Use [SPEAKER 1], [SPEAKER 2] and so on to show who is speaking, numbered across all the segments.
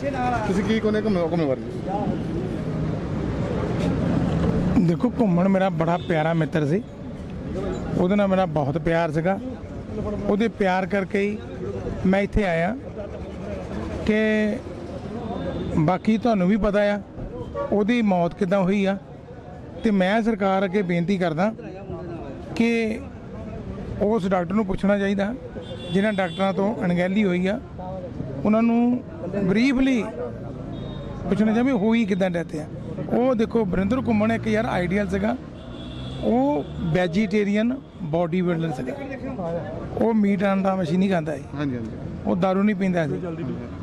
[SPEAKER 1] ਤੁਸੀਂ ਕੀ ਕੋਨੇ ਘੁੰਮੇ ਘੁੰਮੇ ਬਾਰੇ
[SPEAKER 2] ਦੇਖੋ, ਘੁੰਮਣ ਮੇਰਾ ਬੜਾ ਪਿਆਰਾ ਮਿੱਤਰ ਸੀ। ਉਹਦੇ ਨਾਲ ਮੇਰਾ ਬਹੁਤ ਪਿਆਰ ਸੀਗਾ। ਉਹਦੇ ਪਿਆਰ ਕਰਕੇ ਹੀ ਮੈਂ ਇੱਥੇ ਆਇਆ। ਕਿ ਬਾਕੀ ਤੁਹਾਨੂੰ ਵੀ ਪਤਾ ਆ, ਉਹਦੀ ਮੌਤ ਕਿਦਾਂ ਹੋਈ ਆ। ਤੇ ਮੈਂ ਸਰਕਾਰ ਅੱਗੇ ਬੇਨਤੀ ਕਰਦਾ ਕਿ ਉਸ ਡਾਕਟਰ ਨੂੰ ਪੁੱਛਣਾ ਚਾਹੀਦਾ, ਜਿਨ੍ਹਾਂ ਡਾਕਟਰਾਂ ਤੋਂ ਅਣਗਹਿਲੀ ਹੋਈ ਆ। ਉਹਨਾਂ ਨੂੰ ਬਰੀਫਲੀ ਪੁੱਛਣਾ ਚਾਹੀਦਾ ਵੀ ਹੋਈ ਕਿਦਾਂ ਡੈਥ ਆ। ਉਹ ਦੇਖੋ ਬਰਿੰਦਰ ਘੁੰਮਣ ਇੱਕ ਯਾਰ ਆਈਡੀਅਲ ਸੀਗਾ ਉਹ ਵੈਜੀਟੇਰੀਅਨ ਬਾਡੀ ਬਿਲਡਰ ਸੀਗਾ। ਉਹ ਮੀਟ ਆਂਡਾ ਮਛੀ ਨਹੀਂ ਖਾਂਦਾ ਸੀ।
[SPEAKER 1] ਹਾਂਜੀ ਹਾਂਜੀ।
[SPEAKER 2] ਉਹ ਦਾਰੂ ਨਹੀਂ ਪੀਂਦਾ ਸੀ।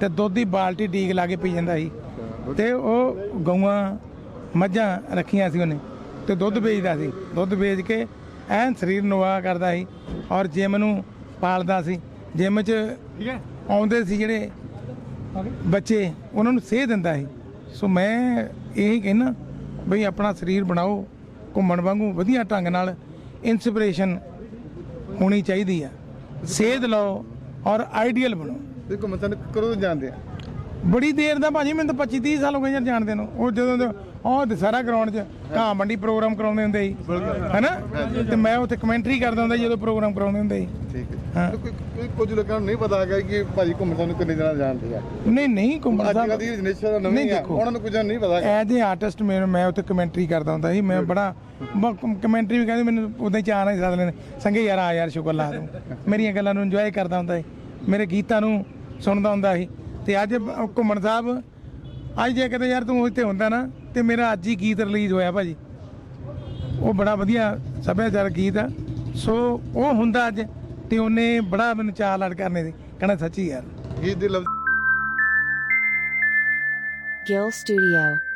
[SPEAKER 2] ਤੇ ਦੁੱਧ ਦੀ ਬਾਲਟੀ ਡੀਕ ਲਾ ਕੇ ਪੀ ਜਾਂਦਾ ਸੀ। ਤੇ ਉਹ ਗਊਆਂ ਮੱਝਾਂ ਰੱਖੀਆਂ ਸੀ ਉਹਨੇ। ਤੇ ਦੁੱਧ ਵੇਚਦਾ ਸੀ। ਦੁੱਧ ਵੇਚ ਕੇ ਐਨ ਸਰੀਰ ਨਵਾ ਕਰਦਾ ਸੀ ਔਰ ਜਿਮ ਨੂੰ ਪਾਲਦਾ ਸੀ। ਜਿਮ 'ਚ ਆਉਂਦੇ ਸੀ ਜਿਹੜੇ ਬੱਚੇ, ਉਹਨਾਂ ਨੂੰ ਸੇਧ ਦਿੰਦਾ ਸੀ। ਸੋ ਮੈਂ ਇਹੀ ਕਹਿਣਾ ਬਈ ਆਪਣਾ ਸਰੀਰ ਬਣਾਓ, ਘੁੰਮਣ ਵਾਂਗੂ ਵਧੀਆ ਢੰਗ ਨਾਲ ਇਨਸਪੀਰੇਸ਼ਨ ਹੋਣੀ ਚਾਹੀਦੀ ਆ। ਸੇਧ ਲਓ ਔਰ ਆਈਡੀਅਲ ਬਣੋ।
[SPEAKER 1] ਤੁਸੀਂ ਘੁੰਮਣ ਸਾਨੂੰ ਕਦੋਂ ਆ?
[SPEAKER 2] ਬੜੀ ਦੇਰ ਦਾ ਭਾਜੀ ਮੈਨੂੰ ਤਾਂ 25 30 ਸਾਲ ਹੋ ਗਏ ਯਾਰ ਜਾਣਦੇ ਨੂੰ। ਉਹ ਜਦੋਂ ਦੇ- ਉਹ ਦਸਹਿਰਾ ਗਰਾਊਂਡ 'ਚ ਘਾਹ ਮੰਡੀ ਪ੍ਰੋਗਰਾਮ ਕਰਾਉਂਦੇ ਹੁੰਦੇ ਸੀ। ਹੈਨਾ? ਤੇ ਮੈਂ ਉੱਥੇ ਕਮੈਂਟਰੀ ਕਰਦਾ ਹੁੰਦਾ ਸੀ ਜਦੋਂ ਪ੍ਰੋਗਰਾਮ ਕਰਾਉਂਦੇ ਹੁੰਦੇ ਸੀ।
[SPEAKER 1] ਠੀਕ ਹੈ।
[SPEAKER 2] ਹਾਂ।
[SPEAKER 1] ਤੇ ਕੋਈ ਕੋਈ ਕੁਝ ਲੋਕਾਂ ਨੂੰ ਨਹੀਂ ਪਤਾ ਹੈਗਾ ਕਿ ਭਾਜੀ ਘੁੰਮਣ ਸਾਨੂੰ ਕਿੰਨੇ ਜਣਾ ਜਾਣਦੇ ਆ।
[SPEAKER 2] ਨਹੀਂ ਨਹੀਂ ਘੁੰਮਣ
[SPEAKER 1] ਅੱਜ ਕੱਲ੍ਹ
[SPEAKER 2] ਸਾਹਿਬ
[SPEAKER 1] ਦੀ ਜਨਰੇਸ਼ਨ ਦਾ
[SPEAKER 2] ਨਹੀਂ
[SPEAKER 1] ਆ
[SPEAKER 2] ਦੇਖੋ।
[SPEAKER 1] ਉਹਨਾਂ ਨੂੰ ਕੁਝ ਨਹੀਂ ਪਤਾ ਹੈਗਾ।
[SPEAKER 2] ਐਜ਼ ਏ ਆਰਟਿਸਟ ਮੈਨੂੰ ਮੈਂ ਉੱਥੇ ਕਮੈਂਟਰੀ ਕਰਦਾ ਹੁੰਦਾ ਸੀ। ਮੈਂ ਬੜਾ ਕਮੈਂਟਰੀ ਵੀ ਕਹਿੰਦੇ ਮੈਨੂੰ ਉਦਾਂ ਹੀ ਚਾਹ ਨਹੀਂ ਸਕਦੇ ਨੇ ਸੰਗੇ ਯਾਰ ਆ ਯਾਰ ਸ਼ੁਕਰ ਲਾ ਮੇਰੀਆਂ ਗੱਲਾਂ ਨੂੰ ਇੰਜੋਏ ਕਰਦਾ ਹੁੰਦਾ ਸੀ। ਮੇਰੇ ਗੀਤਾਂ ਨੂੰ ਸੁਣਦਾ ਹੁੰਦਾ ਸੀ। ਤੇ ਅੱਜ ਘੁੰਮਣ ਸਾਹਿਬ ਅੱਜ ਜੇ ਕਿਤੇ ਯਾਰ ਤੂੰ ਇੱਥੇ ਹੁੰਦਾ ਨਾ ਤੇ ਮੇਰਾ ਅੱਜ ਹੀ ਗੀਤ ਰਿਲੀਜ਼ ਹੋਇਆ ਭਾਜੀ। ਉਹ ਬੜਾ ਵਧੀਆ ਸੱਭਿਆਚਾਰਕ ਗੀਤ ਆ। ਸੋ ਉਹ ਹੁੰਦਾ ਅੱਜ ਤੇ ਉਹਨੇ ਬੜਾ ਮੈਨੂੰ ਚਾਹ ਲੜ ਕਰਨੇ ਦੀ। ਕਹਿੰਦਾ ਸੱਚੀ ਯਾਰ।
[SPEAKER 1] ਗੀਤ ਦੇ ਲਫ਼ਜ਼
[SPEAKER 3] Gill Studio.